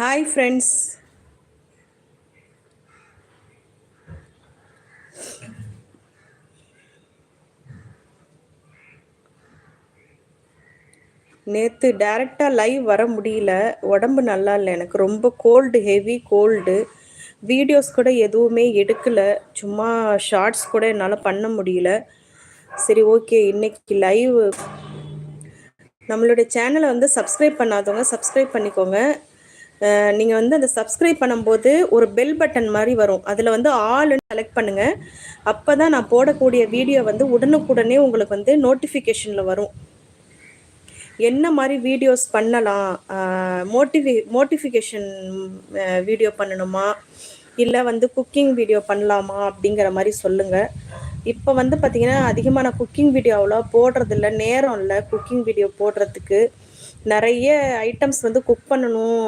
Hi friends நேற்று டேரெக்டாக live வர முடியல. உடம்பு நல்லா இல்லை. எனக்கு ரொம்ப கோல்டு ஹெவி கோல்டு வீடியோஸ் கூட எதுவுமே எடுக்கலை. சும்மா ஷார்ட்ஸ் கூட என்னால் பண்ண முடியல. சரி ஓகே இன்னைக்கு லைவ் நம்மளுடைய சேனலை வந்து சப்ஸ்கிரைப் பண்ணாதவங்க சப்ஸ்கிரைப் பண்ணிக்கோங்க. நீங்கள் வந்து அந்த சப்ஸ்கிரைப் பண்ணும்போது ஒரு பெல் பட்டன் மாதிரி வரும். அதில் வந்து ஆளுன்னு செலக்ட் பண்ணுங்கள் அப்போ தான் நான் போடக்கூடிய வீடியோ வந்து உடனுக்குடனே உங்களுக்கு வந்து நோட்டிஃபிகேஷனில் வரும். என்ன மாதிரி வீடியோஸ் பண்ணலாம்? மோட்டிவி மோட்டிஃபிகேஷன் வீடியோ பண்ணணுமா? இல்லை வந்து குக்கிங் வீடியோ பண்ணலாமா? அப்படிங்கிற மாதிரி சொல்லுங்கள் இப்போ வந்து பார்த்திங்கன்னா அதிகமான குக்கிங் வீடியோ அவ்வளோ போடுறதில்ல. நேரம் இல்லை குக்கிங் வீடியோ போடுறதுக்கு. நிறைய ஐட்டம்ஸ் வந்து குக் பண்ணணும்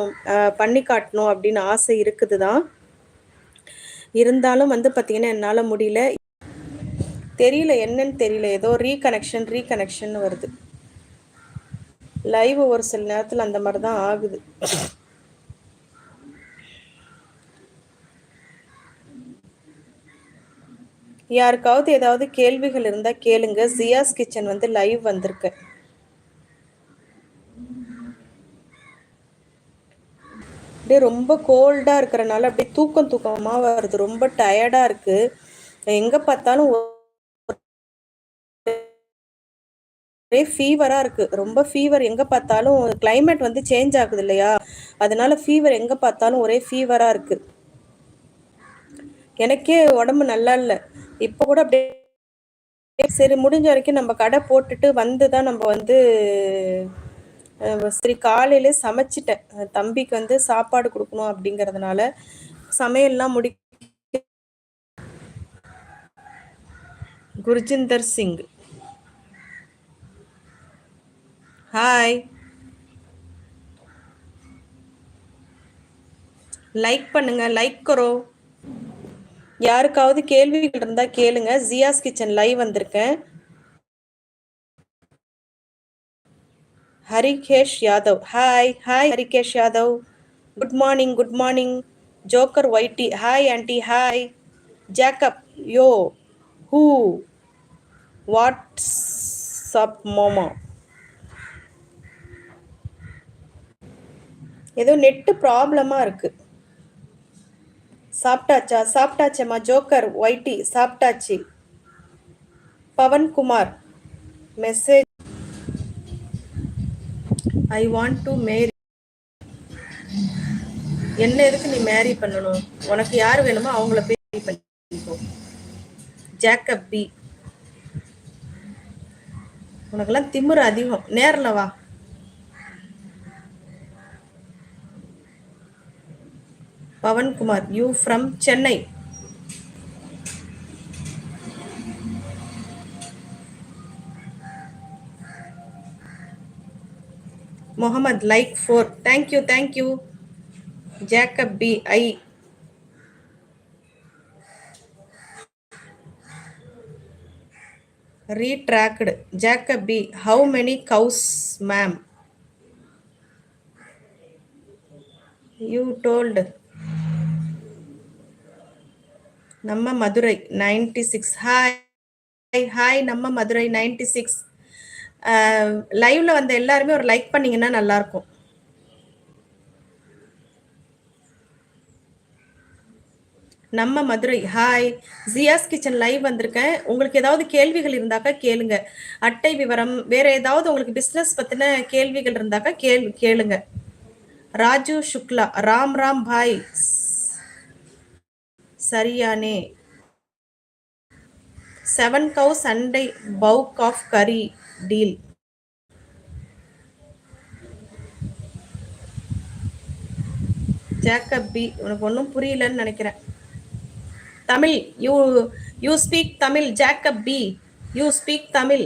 பண்ணி காட்டணும் அப்படின்னு ஆசை இருக்குது தான் இருந்தாலும் வந்து பார்த்திங்கன்னா என்னால் முடியல. தெரியல என்னன்னு தெரியல. ஏதோ ரீகனெக்ஷன் ரீகனெக்ஷன் வருது. லைவ் ஒரு சில நேரத்தில் அந்த மாதிரி தான் ஆகுது. யாருக்காவது ஏதாவது கேள்விகள் இருந்தால் கேளுங்க. ஜியாஸ் கிச்சன் வந்து லைவ் வந்திருக்கேன் அப்படியே ரொம்ப கோல்டாக இருக்கிறனால அப்படியே தூக்கம் தூக்கமாக வருது. ரொம்ப டயர்டாக இருக்குது எங்கே பார்த்தாலும் ஒரே ஃபீவராக இருக்குது ரொம்ப ஃபீவர் எங்கே பார்த்தாலும் கிளைமேட் வந்து சேஞ்ச் ஆகுது இல்லையா? அதனால ஃபீவர் எங்கே பார்த்தாலும் ஒரே ஃபீவராக இருக்குது எனக்கே உடம்பு நல்லா இல்லை. இப்போ கூட அப்படியே சரி முடிஞ்ச வரைக்கும் நம்ம கடை போட்டுட்டு வந்து தான் நம்ம வந்து சரி காலையில சமைச்சிட்டேன். தம்பிக்கு வந்து சாப்பாடு கொடுக்கணும் அப்படிங்கிறதுனால சமையல்லாம் முடி குர்ஜிந்தர் சிங். ஹாய் லைக் பண்ணுங்க லைக் கரோ. யாருக்காவது கேள்விகள் இருந்தா கேளுங்க. ஜியாஸ் கிச்சன் லைவ் வந்திருக்கேன். Harikesh Yadav hi hi Harikesh Yadav good morning good morning joker YT hi aunty hi Jacob yo hoo what's up momo ஏதோ நெட்டு ப்ராப்ளமாக இருக்குது சாப்பிட்டாச்சா? சாப்பிட்டாச்சம்மா ஜோக்கர் ஒய்டி சாப்பிட்டாச்சு. Pawankumar message I want to marry என்ன எதுக்கு நீ மேரி பண்ணணும்? உனக்கு யார் வேணுமோ அவங்கள போய் பண்ணிக்கோ. ஜேக்கப் பி உனக்கெல்லாம் திமுரு அதிகம். நேரில் வா. Pawankumar you from Chennai Mohammad like for Thank you, thank you. Jacob B. I. Retracted. Jacob B. How many cows, ma'am? You told. Namma Madurai, 96. High Hi, Namma Madurai, 96. லைவ்ல வந்த எல்லாருமே ஒரு like பண்ணீங்கன்னா நல்லா இருக்கும் நம்ம Madurai. Hi Jiya's kitchen live வந்திருக்கேன். உங்களுக்கு ஏதாவது கேள்விகள் இருந்தாக்கா கேளுங்க. அட்டை விவரம் வேற ஏதாவது உங்களுக்கு பிஸ்னஸ் பத்தின கேள்விகள் இருந்தாக்கா கேள் கேளுங்க. ராஜு சுக்லா ராம் ராம் பாய் சரியானே. செவன் கவு சண்டை பவுக் of curry deal. Jacob B உனக்கு ஒன்றும் புரியலன்னு நினைக்கிறேன். Tamil you you speak Tamil Jacob B. You speak Tamil.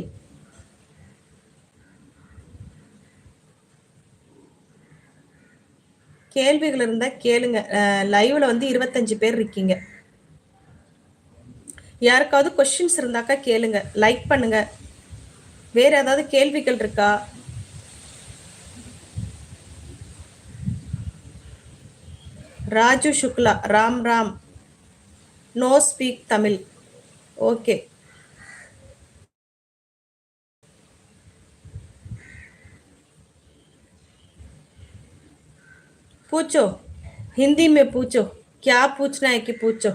கேள்விகள் இருந்தால் கேளுங்க. லைவ்ல வந்து இருபத்தஞ்சு பேர் இருக்கீங்க. யாருக்காவது கொஸ்டின்ஸ் இருந்தாக்கா கேளுங்க லைக் பண்ணுங்க வேற ஏதாவது கேள்விகள் இருக்கா Raju Shukla Ram Ram no speak Tamil okay पूछो हिंदी में पूछो क्या पूछना है कि पूछो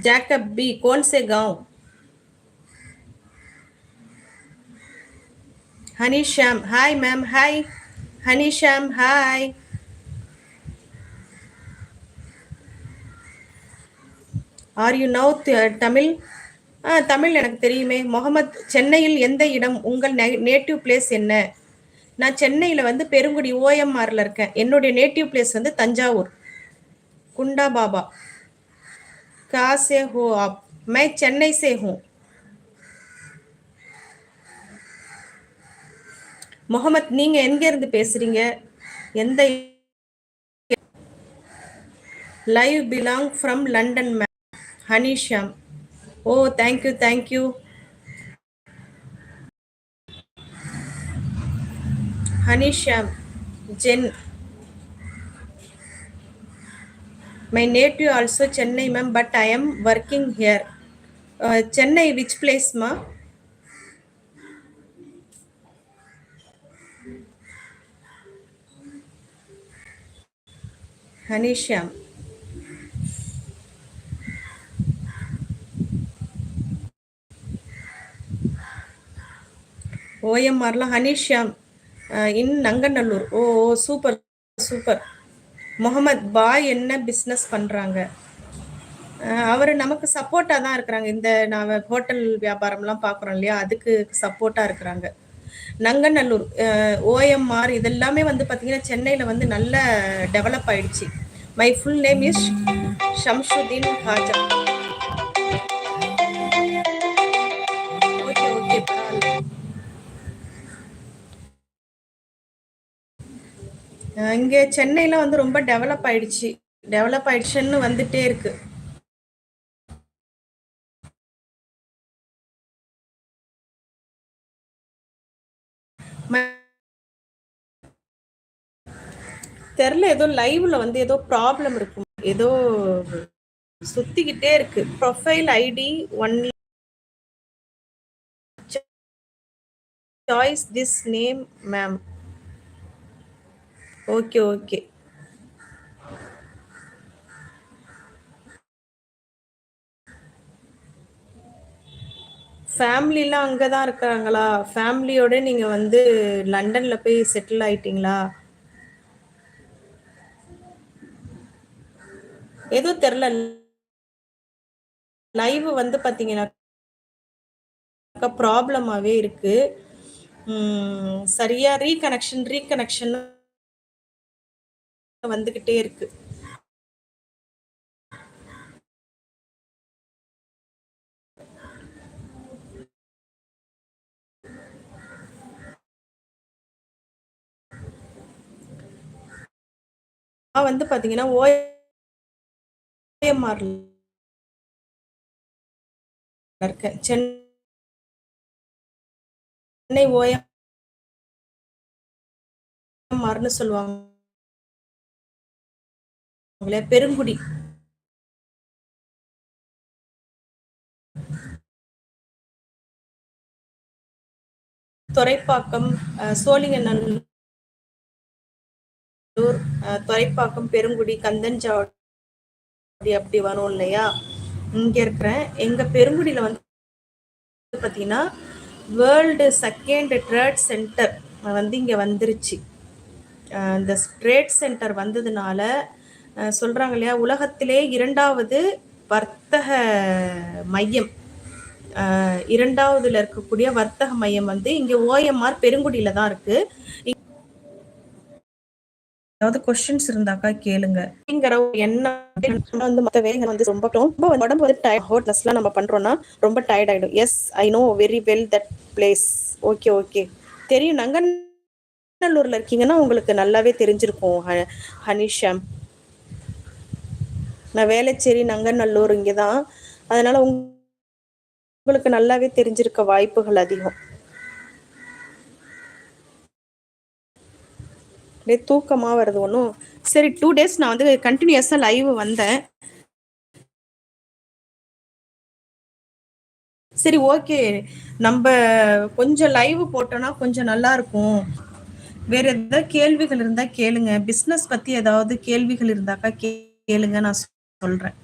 जैकब बी कौन से गांव Honey Shyam hi ma'am hi Honey Shyam hi are you now Tamil ஆ தமிழ் எனக்கு தெரியுமே முகமத் சென்னையில் எந்த இடம் உங்கள் நேட்டிவ் பிளேஸ் என்ன நான் சென்னையில் வந்து பெருங்குடி ஓஎம்ஆரில் இருக்கேன் என்னுடைய நேட்டிவ் பிளேஸ் வந்து தஞ்சாவூர் குண்டா பாபா कहाँ से हो आप? மை சென்னை से ஹூ முகமத் நீங்க எங்க இருந்து பேசுறீங்க? எந்த live belong from London ma'am Honey Shyam oh thank you thank you Honey Shyam gen my native also Chennai ma'am but I am working here Chennai which பிளேஸ்மா ஹனிஷியாம் ஓஎம்ஆர்லாம் Honey Shyam in Nanganallur oh oh super super Mohammed பாய் என்ன business பண்ணுறாங்க அவர் நமக்கு சப்போர்ட்டாக தான் இருக்கிறாங்க. இந்த நான் hotel வியாபாரம்லாம் பார்க்குறோம் இல்லையா? அதுக்கு சப்போர்ட்டாக இருக்கிறாங்க. நங்கநல்லூர் ஓஎம்ஆர் இதெல்லாமே வந்து பார்த்தீங்கன்னா சென்னையில் வந்து நல்ல டெவலப் ஆயிடுச்சு. My full name is Shamshuddin Haja இங்கே சென்னையில் வந்து ரொம்ப டெவலப் ஆயிடுச்சு. டெவலப் ஆயிடுச்சுன்னு வந்துட்டே இருக்கு. தெரில ஏதோ லைவ்ல வந்து ஏதோ ப்ராப்ளம் இருக்கும். ஏதோ சுத்திக்கிட்டே இருக்கு. Profile ID one choice this name ma'am okay okay. ஃபேமிலிலாம் அங்கே தான் இருக்கிறாங்களா? ஃபேமிலியோட நீங்கள் வந்து லண்டனில் போய் செட்டில் ஆயிட்டீங்களா? ஏதோ தெரில லைவ் வந்து பார்த்தீங்கன்னா ப்ராப்ளமாகவே இருக்குது சரியாக ரீகனெக்ஷன் ரீகனெக்ஷன் வந்துகிட்டே இருக்கு. வந்து பாத்தீங்கன்னா ஓஎம்ஆர் இருக்கேன் சென்னை ஓஎம்ஆர்னு சொல்லுவாங்க. பெருங்குடி. துறைப்பாக்கம் சோழிங்கநல்லூர் துறைப்பாக்கம் பெருங்குடி கந்தன்சாவடி அப்படி வரும் இல்லையா? இங்க இருக்கிறேன். எங்க பெருங்குடியில வந்து பாத்தீங்கன்னா வேர்ல்டு செகண்ட் ட்ரேட் சென்டர் வந்து இங்க வந்துருச்சு. இந்த ட்ரேட் சென்டர் வந்ததுனால சொல்கிறாங்க இல்லையா? உலகத்திலே இரண்டாவது வர்த்தக மையம். இரண்டாவதுல இருக்கக்கூடிய வர்த்தக மையம் வந்து இங்க ஓஎம்ஆர் பெருங்குடியில தான் இருக்கு. ஏதாவது கொஸ்டின்ஸ் இருந்தாக்கா கேளுங்க. அப்படிங்கிற என்ன வந்து மற்ற வேலைகள் வந்து ரொம்ப ரொம்ப உடம்பு வந்து டயர்ட் ஹோட்டல்ஸ்லாம் நம்ம பண்றோம்னா ரொம்ப டயர்ட் ஆயிடும். Yes I know very well that place okay okay தெரியும். நங்கநல்லூர்ல இருக்கீங்கன்னா உங்களுக்கு நல்லாவே தெரிஞ்சிருக்கும் ஹனிஷாம். நான் வேலைச்சேரி நங்கநல்லூர் இங்கே தான் அதனால உங்களுக்கு நல்லாவே தெரிஞ்சிருக்க வாய்ப்புகள் அதிகம். அப்படியே தூக்கமாக வருது ஒன்றும் சரி டூ டேஸ் நான் வந்து கண்டினியூஸாக லைவ் வந்தேன். சரி ஓகே நம்ம கொஞ்சம் லைவ் போட்டோன்னா கொஞ்சம் நல்லா இருக்கும். வேற ஏதாவது கேள்விகள் இருந்தா கேளுங்க. பிசினஸ் பத்தி ஏதாவது கேள்விகள் இருந்தாக்கா கேளுங்க. நான் சொல்றேன்.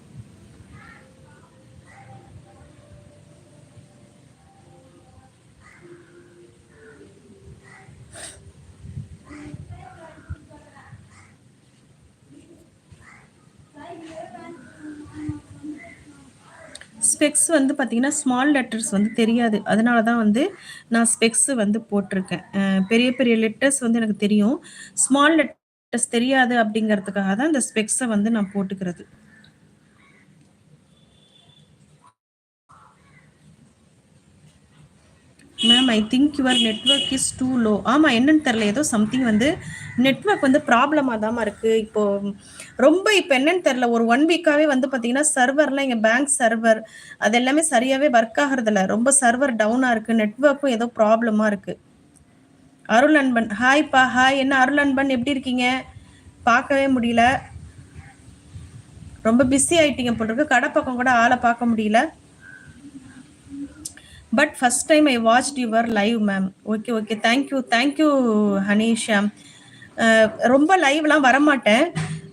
ஸ்பெக்ஸ் வந்து பார்த்தீங்கன்னா ஸ்மால் லெட்டர்ஸ் வந்து தெரியாது. அதனால தான் வந்து நான் ஸ்பெக்ஸ் வந்து போட்டிருக்கேன். பெரிய பெரிய லெட்டர்ஸ் வந்து எனக்கு தெரியும். ஸ்மால் லெட்டர்ஸ் தெரியாது அப்படிங்கிறதுக்காக தான் இந்த ஸ்பெக்ஸை வந்து நான் போட்டுக்கிறது. Ma'am I think your network is too low ஆமாம் என்னன்னு தெரில ஏதோ சம்திங் வந்து நெட்ஒர்க் வந்து ப்ராப்ளமாக தான் இருக்குது இப்போ ரொம்ப இப்போ என்னன்னு தெரில ஒரு ஒன் வீக்காகவே வந்து பார்த்தீங்கன்னா சர்வர்லாம் இங்கே பேங்க் சர்வர் அது எல்லாமே சரியாகவே ஒர்க் ஆகிறதில்ல ரொம்ப சர்வர் டவுனாக இருக்குது நெட்ஒர்க்கும் ஏதோ ப்ராப்ளமாக இருக்குது அருள் அன்பன் ஹாய்ப்பா ஹாய் என்ன அருள் அன்பன் எப்படி இருக்கீங்க? பார்க்கவே முடியல. ரொம்ப பிஸி ஆயிட்டீங்க போட்டிருக்கு கடை பக்கம் கூட ஆளை பார்க்க முடியல. But first time I watch your live ma'am okay okay thank you thank you Honey Shyam ரொம்ப லைவ்லாம் வரமாட்டேன்.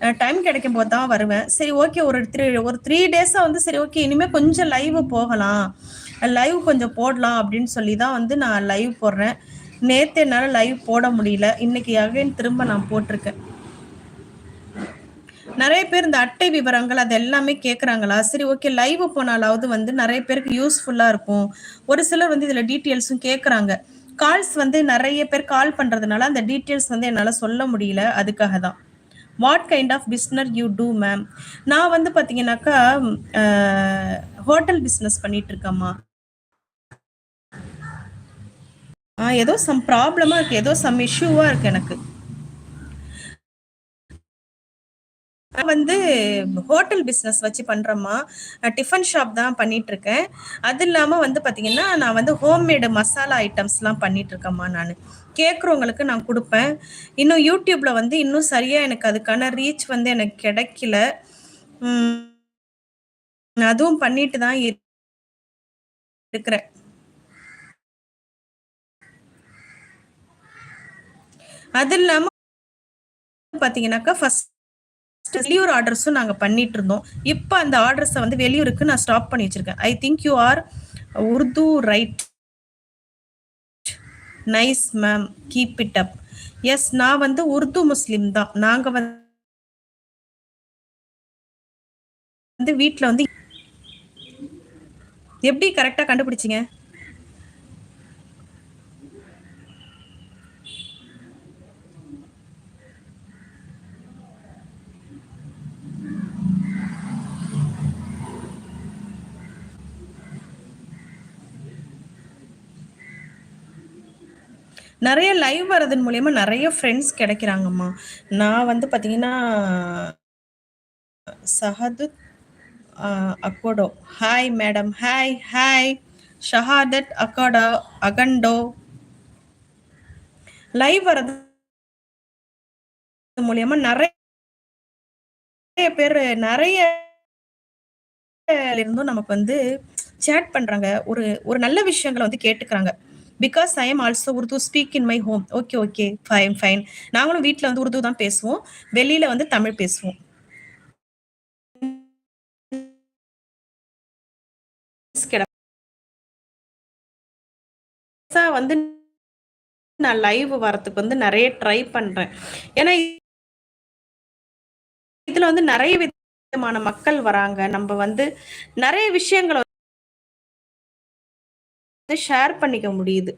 Uh, டைம் கிடைக்கும் போது தான் வருவேன். சரி ஓகே ஒரு த்ரீ ஒரு த்ரீ டேஸாக வந்து சரி ஓகே இனிமேல் கொஞ்சம் லைவ் போகலாம். லைவ் கொஞ்சம் போடலாம் அப்படின்னு சொல்லி தான் வந்து நான் லைவ் போடுறேன். நேற்று என்னால் லைவ் போட முடியல. இன்னைக்கு அகைன் திரும்ப நான் போட்டிருக்கேன். நிறைய பேர் இந்த அட்டை விவரங்கள் அது எல்லாமே கேட்குறாங்களா சரி ஓகே லைவ் போனாலாவது வந்து நிறைய பேருக்கு யூஸ்ஃபுல்லாக இருக்கும். ஒரு சிலர் வந்து இதில் டீட்டெயில்ஸும் கேட்குறாங்க கால்ஸ் வந்து நிறைய பேர் கால் பண்ணுறதுனால அந்த டீட்டெயில்ஸ் வந்து என்னால் சொல்ல முடியல. அதுக்காக தான். What kind of business you do ma'am நான் வந்து பார்த்தீங்கன்னாக்கா ஹோட்டல் பிஸ்னஸ் பண்ணிட்டு இருக்கேம்மா. ஏதோ சம் ப்ராப்ளமாக இருக்குது ஏதோ சம் இஷ்யூவாக இருக்குது எனக்கு. வந்து ஹோட்டல் பிஸ்னஸ் வச்சு பண்ணுறேம்மா டிஃபன் ஷாப் தான் பண்ணிட்டு இருக்கேன் அது இல்லாமல் வந்து பார்த்தீங்கன்னா நான் வந்து ஹோம்மேடு மசாலா ஐட்டம்ஸ்லாம் பண்ணிட்டு இருக்கேம்மா நான். கேட்குறவங்களுக்கு நான் கொடுப்பேன். இன்னும் யூடியூப்ல வந்து இன்னும் சரியாக எனக்கு அதுக்கான ரீச் வந்து எனக்கு கிடைக்கல. அதுவும் பண்ணிட்டு தான் இருக்கிறேன். அது இல்லாமல் பார்த்தீங்கன்னாக்கா ஃபர்ஸ்ட் வெளியூர் ஆர்டர்ஸும் நாங்கள் பண்ணிட்டு இருந்தோம் இப்போ அந்த ஆர்டர்ஸை வந்து வெளியூருக்கு நான் ஸ்டாப் பண்ணி வச்சிருக்கேன். I think you are Urdu right nice ma'am keep it up yes நான் வந்து உருது முஸ்லீம் தான். நாங்கள் வந்து வீட்டில் வந்து எப்படி கரெக்டாக கண்டுபிடிச்சிங்க? நிறைய லைவ் வரதன் மூலயமா நிறைய ஃப்ரெண்ட்ஸ் கிடைக்கிறாங்கம்மா. நான் வந்து பார்த்தீங்கன்னா சஹது அக்கோடோ ஹாய் மேடம் ஹாய் ஹாய் ஷஹாதத் அக்கோடோ அகண்டோ. லைவ் வர்றது மூலியமா நிறைய பேர் நிறைய இருந்தும் நமக்கு வந்து சேட் பண்றாங்க. ஒரு ஒரு நல்ல விஷயங்களை வந்து கேட்டுக்கிறாங்க. Because I am also Urdu speak in my home okay okay fine fine நாங்களும் வீட்டில் வந்து உருது தான் பேசுவோம். வெளியில வந்து தமிழ் பேசுவோம். வந்து நான் லைவ் வரத்துக்கு வந்து நிறைய ட்ரை பண்றேன். ஏன்னா இதுல வந்து நிறைய விதமான மக்கள் வராங்க. நம்ம வந்து நிறைய விஷயங்களை ஷேர் பண்ணிக்க முடியுது.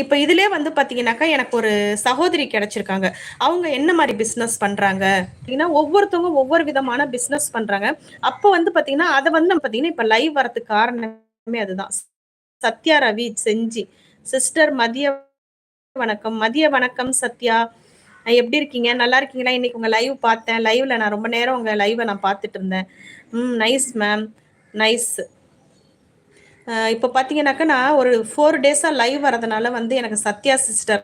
இப்போ இதுலயே வந்து பாத்தீங்கன்னாக்கா எனக்கு ஒரு சகோதரி கிடைச்சிருக்காங்க. அவங்க என்ன மாதிரி பிசினஸ் பண்றாங்க? அப்படின்னா ஒவ்வொருத்தவங்க ஒவ்வொரு விதமான பிசினஸ் பண்றாங்க. அப்போ வந்து பாத்தீங்கன்னா அதை வந்து நம்ம பாத்தீங்கன்னா இப்ப லைவ் வரதுக்கு காரணமே அதுதான். சத்யா ரவி செஞ்சி. சிஸ்டர் மதிய வணக்கம். மதிய வணக்கம் சத்யா. எப்படி இருக்கீங்க? நல்லா இருக்கீங்களா? இன்னைக்கு உங்க லைவ் பார்த்தேன். லைவ்ல நான் ரொம்ப நேரம் உங்க லைவை நான் பார்த்துட்டு இருந்தேன். ம் நைஸ் மேம் நைஸ் இப்போ பார்த்தீங்கன்னாக்கா நான் ஒரு ஃபோர் டேஸாக லைவ் வரதுனால வந்து எனக்கு சத்யா சிஸ்டர்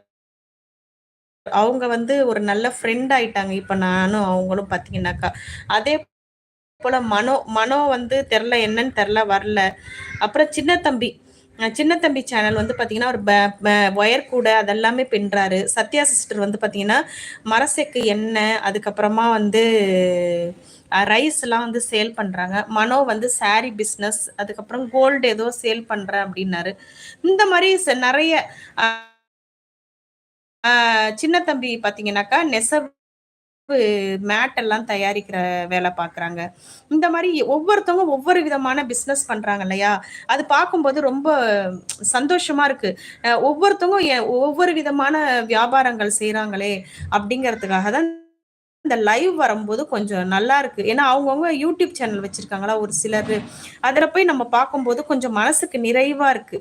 அவங்க வந்து ஒரு நல்ல ஃப்ரெண்ட் ஆயிட்டாங்க. இப்போ நானும் அவங்களும் பார்த்தீங்கன்னாக்கா அதே போல மனோ மனோ வந்து தெரில என்னன்னு தெரில வரல. அப்புறம் சின்ன தம்பி. சின்ன தம்பி சேனல் வந்து பார்த்தீங்கன்னா ஒரு ஒயர் கூட அதெல்லாமே பின்னுறாரு சத்யா சிஸ்டர் வந்து பார்த்தீங்கன்னா மரசெக்கு எண்ணெய் அதுக்கப்புறமா வந்து ரைஸ் எல்லாம் வந்து சேல் பண்றாங்க. மனோ வந்து சாரி பிஸ்னஸ் அதுக்கப்புறம் கோல்டு ஏதோ சேல் பண்ணுறேன் அப்படின்னாரு. இந்த மாதிரி நிறைய சின்ன தம்பி பாத்தீங்கன்னாக்கா நெசவு மேட் எல்லாம் தயாரிக்கிற வேலை பார்க்குறாங்க இந்த மாதிரி ஒவ்வொருத்தவங்க ஒவ்வொரு விதமான பிஸ்னஸ் பண்றாங்க இல்லையா? அது பார்க்கும்போது ரொம்ப சந்தோஷமா இருக்கு. ஒவ்வொருத்தவங்க ஒவ்வொரு விதமான வியாபாரங்கள் செய்யறாங்களே அப்படிங்கிறதுக்காக தான் இந்த லைவ் வரும்போது கொஞ்சம் நல்லா இருக்கு. ஏன்னா அவங்கவுங்க யூடியூப் சேனல் வச்சிருக்காங்களா ஒரு சிலர்? அதில் போய் நம்ம பார்க்கும்போது கொஞ்சம் மனசுக்கு நிறைவா இருக்கு.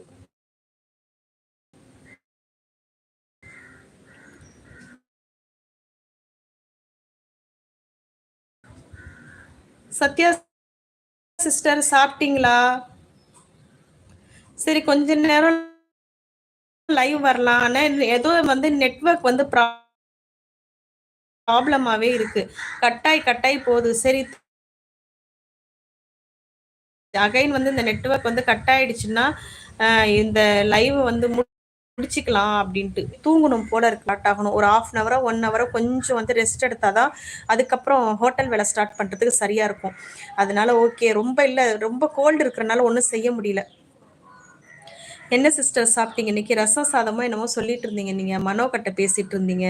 சத்யா சிஸ்டர் சாப்பிட்டீங்களா? சரி கொஞ்ச நேரம் லைவ் வரலாம். ஆனால் ஏதோ வந்து நெட்ஒர்க் வந்து ப்ராப்ளமாவே இருக்கு. கட்டாய் கட்டாய் போகுது. சரி அகைன் வந்து இந்த நெட்ஒர்க் வந்து கட் ஆயிடுச்சுன்னா இந்த லைவ் வந்து முடிச்சுக்கலாம் அப்படின்ட்டு. தூங்கணும் போல இருக்கு ஸ்டார்ட் ஆகணும். ஒரு ஆஃப் அன் ஹவரோ ஒன் ஹவரோ கொஞ்சம் வந்து ரெஸ்ட் எடுத்தாதான் அதுக்கப்புறம் ஹோட்டல் வேலை ஸ்டார்ட் பண்ணுறதுக்கு சரியாக இருக்கும். அதனால ஓகே ரொம்ப இல்லை ரொம்ப கோல்டு இருக்கிறனால ஒன்றும் செய்ய முடியல. என்ன சிஸ்டர் சாப்பிட்டீங்க? இன்னைக்கு ரசம் சாதமோ என்னமோ சொல்லிட்டு இருந்தீங்க நீங்கள் மனோ கட்ட பேசிட்டு இருந்தீங்க.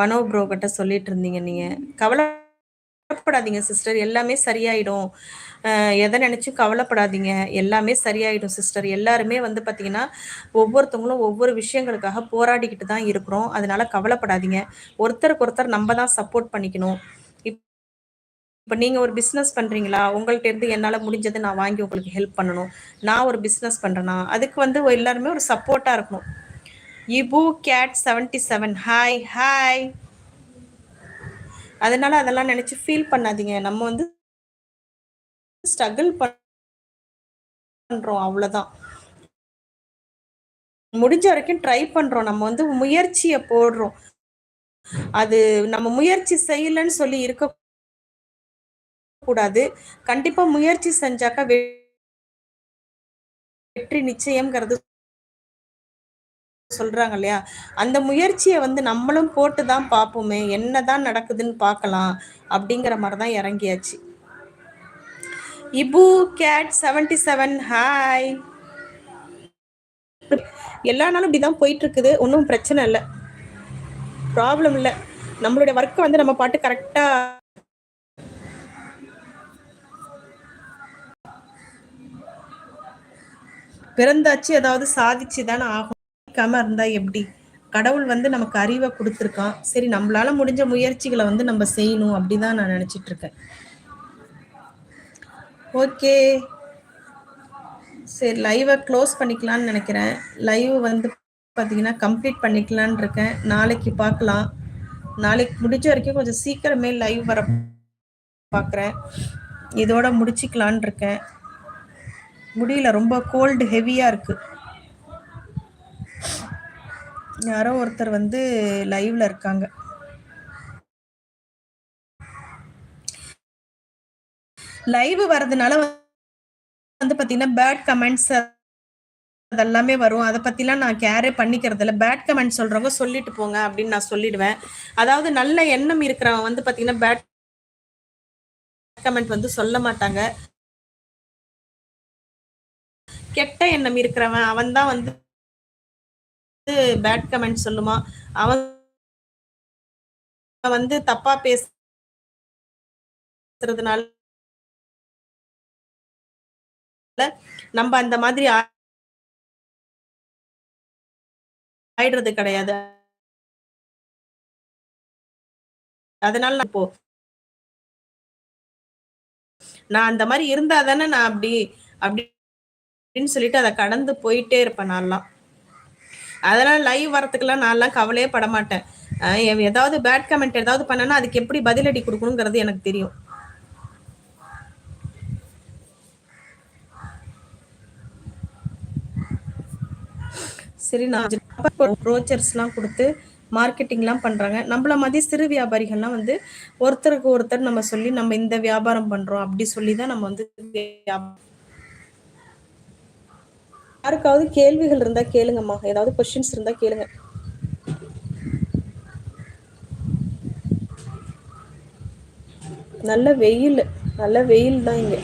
மனோ ப்ரோ கிட்ட சொல்லிட்டு இருந்தீங்க நீங்கள் கவலை கவலைப்படாதீங்க சிஸ்டர் எல்லாமே சரியாயிடும். எதை நினைச்சும் கவலைப்படாதீங்க. எல்லாமே சரியாயிடும் சிஸ்டர் எல்லாருமே வந்து பார்த்தீங்கன்னா ஒவ்வொருத்தவங்களும் ஒவ்வொரு விஷயங்களுக்காக போராடிக்கிட்டு தான் இருக்கிறோம். அதனால கவலைப்படாதீங்க. ஒருத்தருக்கு ஒருத்தர் நம்ம தான் சப்போர்ட் பண்ணிக்கணும். இப்போ நீங்கள் ஒரு பிஸ்னஸ் பண்ணுறீங்களா உங்கள்கிட்ட இருந்து என்னால் முடிஞ்சதை நான் வாங்கி உங்களுக்கு ஹெல்ப் பண்ணணும். நான் ஒரு பிஸ்னஸ் பண்ணுறேன்னா அதுக்கு வந்து எல்லாருமே ஒரு சப்போர்ட்டாக இருக்கணும். இபு cat seventy seven hi hi அதனால அதெல்லாம் நினைச்சு ஃபீல் பண்ணாதீங்க. நம்ம வந்து ஸ்ட்ரகிள் பண்றோம் அவ்வளவுதான். முடிஞ்ச வரைக்கும் ட்ரை பண்றோம். நம்ம வந்து முயற்சியை போடுறோம். அது நம்ம முயற்சி செய்யலன்னு சொல்லி இருக்க கூடாது. கண்டிப்பா முயற்சி செஞ்சாக்கா வெற்றி நிச்சயம்ங்கிறது சொல்றாங்க இல்லையா அந்த முயற்சியை வந்து நம்மளும் போட்டு தான் பார்ப்போமே என்னதான் நடக்குதுன்னு பார்க்கலாம் அப்படிங்கிற மாதிரி தான் இறங்கியாச்சு. இபு கேட் செவன்டி செவன் ஹாய். எல்லா நாளும் இப்படிதான் போயிட்டு இருக்குது ஒன்றும் பிரச்சனை இல்லை. ப்ராப்ளம் இல்லை. நம்மளுடைய ஒர்க்கை வந்து நம்ம பாட்டு கரெக்டா பிறந்தாச்சு ஏதாவது சாதிச்சு தானே ஆகும். படிக்காம இருந்தா எப்படி? கடவுள் வந்து நமக்கு அறிவை கொடுத்துருக்கான். சரி நம்மளால முடிஞ்ச முயற்சிகளை வந்து நம்ம செய்யணும். அப்படிதான் நான் நினைச்சிட்டு இருக்கேன் ஓகே. சரி லைவை க்ளோஸ் பண்ணிக்கலாம்னு நினைக்கிறேன். லைவ் வந்து பார்த்தீங்கன்னா கம்ப்ளீட் பண்ணிக்கலான் இருக்கேன். நாளைக்கு பார்க்கலாம். நாளைக்கு முடிஞ்ச வரைக்கும் கொஞ்சம் சீக்கிரமே லைவ் வர பார்க்குறேன் இதோட முடிச்சுக்கலான் இருக்கேன். முடியல ரொம்ப கோல்டு ஹெவியாக இருக்குது யாரோ ஒருத்தர் வந்து லைவ்ல இருக்காங்க. லைவ் வர்றதுனால வந்து பாத்தீங்கன்னா பேட் கமெண்ட்ஸ் அதெல்லாமே வரும். அதை பத்திலாம் நான் கேரே பண்ணிக்கிறது இல்லை பேட் கமெண்ட் சொல்றவங்க சொல்லிட்டு போங்க அப்படின்னு நான் சொல்லிடுவேன். அதாவது நல்ல எண்ணம் இருக்கிறவங்க வந்து பாத்தீங்கன்னா பேட் கமெண்ட் வந்து சொல்ல மாட்டாங்க. கெட்ட எண்ணம் இருக்கிறவன் அவன் தான் வந்து பேட் கமெண்ட் சொல்லுமா? அவன் வந்து தப்பா பேசுறதுனால நம்ம அந்த மாதிரி ஆயிடுறது கிடையாது. அதனால நான் இப்போ நான் அந்த மாதிரி இருந்தா தானே நான் அப்படி அப்படின்னு சொல்லிட்டு அதை கடந்து போயிட்டே இருப்பேன் நான்லாம். அதனால லைவ் வரத்துக்கெல்லாம் நான்லாம் கவலையே பட மாட்டேன் ஏதாவது பேட் கமெண்ட் ஏதாவது பண்ணனா அதுக்கு எப்படி பதிலடி கொடுக்கணுங்கிறது எனக்கு தெரியும். சரி நான் ப்ரோச்சர்ஸ்லாம் கொடுத்து மார்க்கெட்டிங்லாம் பண்ணுறாங்க நம்மள மாதிரி சிறு வியாபாரிகள்லாம் வந்து ஒருத்தருக்கு ஒருத்தர் நம்ம சொல்லி நம்ம இந்த வியாபாரம் பண்ணுறோம் அப்படி சொல்லி தான் நம்ம வந்து யாருக்காவது கேள்விகள் இருந்தா கேளுங்கம்மா. ஏதாவது கொஸ்டின்ஸ் இருந்தா கேளுங்க. நல்ல வெயில். நல்ல வெயில் தான் இங்கே.